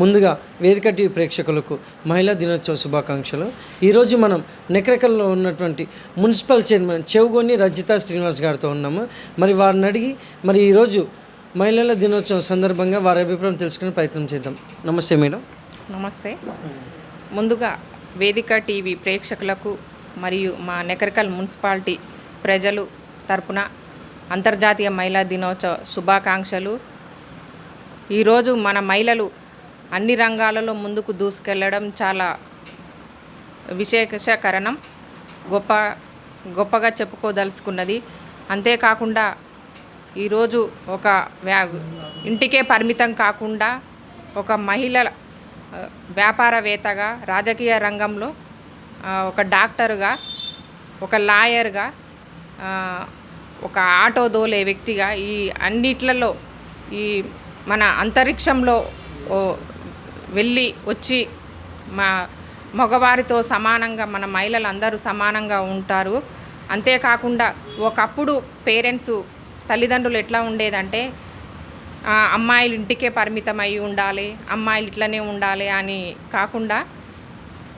ముందుగా వేదిక టీవీ ప్రేక్షకులకు మహిళా దినోత్సవ శుభాకాంక్షలు. ఈరోజు మనం నెక్రకల్లో ఉన్నటువంటి మున్సిపల్ చైర్మన్ చెవుగోని రజిత శ్రీనివాస్ గారితో ఉన్నాము. మరి వారిని అడిగి మరి ఈరోజు మహిళల దినోత్సవం సందర్భంగా వారి అభిప్రాయం తెలుసుకునే ప్రయత్నం చేద్దాం. నమస్తే మేడం. నమస్తే. ముందుగా వేదిక టీవీ ప్రేక్షకులకు మరియు మా నెకరికల్ మున్సిపాలిటీ ప్రజలు తరపున అంతర్జాతీయ మహిళా దినోత్సవ శుభాకాంక్షలు. ఈరోజు మన మహిళలు అన్ని రంగాలలో ముందుకు దూసుకెళ్ళడం చాలా విశేషకరణం. గొప్ప గొప్పగా చెప్పుకోదలుచుకున్నది. అంతేకాకుండా ఈరోజు ఒక వ్యా ఇంటికే పరిమితం కాకుండా ఒక మహిళ వ్యాపారవేత్తగా రాజకీయ రంగంలో ఒక డాక్టరుగా ఒక లాయర్గా ఒక ఆటో దోలే వ్యక్తిగా ఈ అన్నిట్లలో ఈ మన అంతరిక్షంలో ఓ వెళ్ళి వచ్చి మా మగవారితో సమానంగా మన మహిళలు అందరూ సమానంగా ఉంటారు. అంతేకాకుండా ఒకప్పుడు పేరెంట్స్ తల్లిదండ్రులు ఎట్లా ఉండేదంటే అమ్మాయిలు ఇంటికే పరిమితం అయి ఉండాలి అమ్మాయిలు ఇట్లనే ఉండాలి అని కాకుండా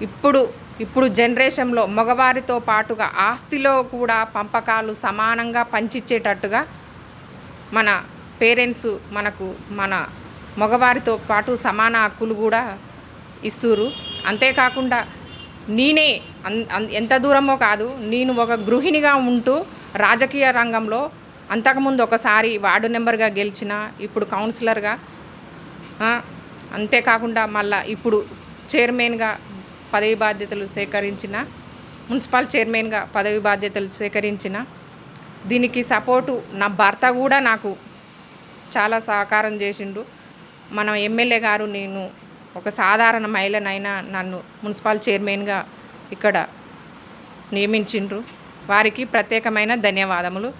ఇప్పుడు ఇప్పుడు జనరేషన్లో మగవారితో పాటుగా ఆస్తిలో కూడా పంపకాలు సమానంగా పంచిచ్చేటట్టుగా మన పేరెంట్స్ మనకు మన మగవారితో పాటు సమాన హక్కులు కూడా ఇస్తురు అంతేకాకుండా నేనే అన్ ఎంత దూరమో కాదు నేను ఒక గృహిణిగా ఉంటూ రాజకీయ రంగంలో అంతకుముందు ఒకసారి వార్డు నెంబర్గా గెలిచిన ఇప్పుడు కౌన్సిలర్గా అంతేకాకుండా మళ్ళా ఇప్పుడు చైర్మన్గా పదవి బాధ్యతలు సేకరించిన మున్సిపల్ చైర్మన్గా పదవి బాధ్యతలు సేకరించిన దీనికి సపోర్టు నా భర్త కూడా నాకు చాలా సహకారం చేసిండు. మన ఎమ్మెల్యే గారు నేను ఒక సాధారణ మహిళనైనా నన్ను మున్సిపల్ చైర్మన్గా ఇక్కడ నియమించిండ్రు. వారికి ప్రత్యేకమైన ధన్యవాదములు.